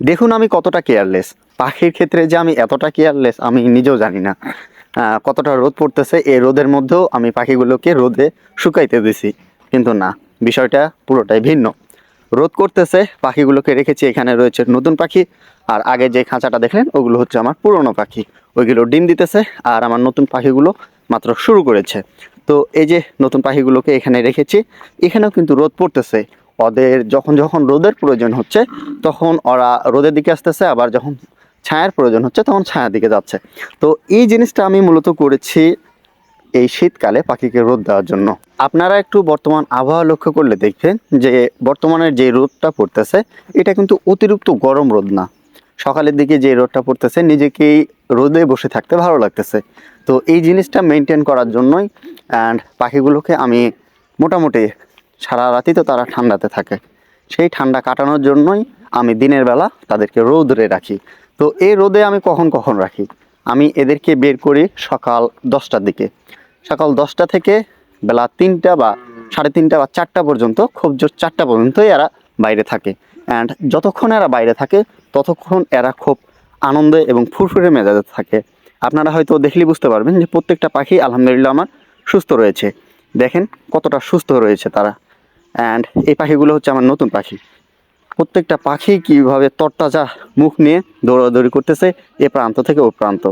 দেখুন আমি কতটা কেয়ারলেস পাখির ক্ষেত্রে যে আমি এতটা কেয়ারলেস আমি নিজেও জানি না। কতটা রোদ পড়তেছে, এই রোদের মধ্যেও আমি পাখিগুলোকে রোদে শুকাইতে দিছি। কিন্তু না, বিষয়টা পুরোটাই ভিন্ন। রোদ করতেছে, পাখিগুলোকে রেখেছি, এখানে রয়েছে নতুন পাখি। আর আগে যে খাঁচাটা দেখলেন, ওগুলো হচ্ছে আমার পুরনো পাখি। ওইগুলো ডিম দিতেছে, আর আমার নতুন পাখিগুলো মাত্র শুরু করেছে। তো এই যে নতুন পাখিগুলোকে এখানে রেখেছি, এখানেও কিন্তু রোদ পড়তেছে। ওদের যখন যখন রোদের প্রয়োজন হচ্ছে, তখন ওরা রোদের দিকে আসতেছে, আবার যখন ছায়ার প্রয়োজন হচ্ছে, তখন ছায়ার দিকে যাচ্ছে। তো এই জিনিসটা আমি মূলত করেছি এই শীতকালে পাখিকে রোদ দেওয়ার জন্য। আপনারা একটু বর্তমান আবহাওয়া লক্ষ্য করলে দেখবেন যে, বর্তমানের যে রোদটা পড়তেছে, এটা কিন্তু অতিরিক্ত গরম রোদ না। সকালের দিকে যে রোদটা পড়তেছে, নিজেকেই রোদে বসে থাকতে ভালো লাগতেছে। তো এই জিনিসটা মেনটেন করার জন্যই অ্যান্ড পাখিগুলোকে আমি মোটামুটি সারা রাতই তো তারা ঠান্ডাতে থাকে। সেই ঠান্ডা কাটানোর জন্যই আমি দিনের বেলা তাদেরকে রোদরে রাখি। তো এই রোদে আমি কখন কখন রাখি? আমি এদেরকে বের করি সকাল দশটার দিকে। সকাল দশটা থেকে বেলা তিনটা বা সাড়ে তিনটা বা চারটা পর্যন্ত, খুব জোর চারটা পর্যন্তই এরা বাইরে থাকে। অ্যান্ড যতক্ষণ এরা বাইরে থাকে, ততক্ষণ এরা খুব আনন্দে এবং ফুরফুরে মেজাজে থাকে। আপনারা হয়তো দেখলেই বুঝতে পারবেন যে প্রত্যেকটা পাখি আলহামদুলিল্লাহ আমার সুস্থ রয়েছে। দেখেন কতটা সুস্থ রয়েছে তারা। অ্যান্ড এই পাখিগুলো হচ্ছে আমার নতুন পাখি। প্রত্যেকটা পাখি কীভাবে তরতাজা মুখ নিয়ে দৌড়াদৌড়ি করতেছে, এ প্রান্ত থেকে ও প্রান্ত।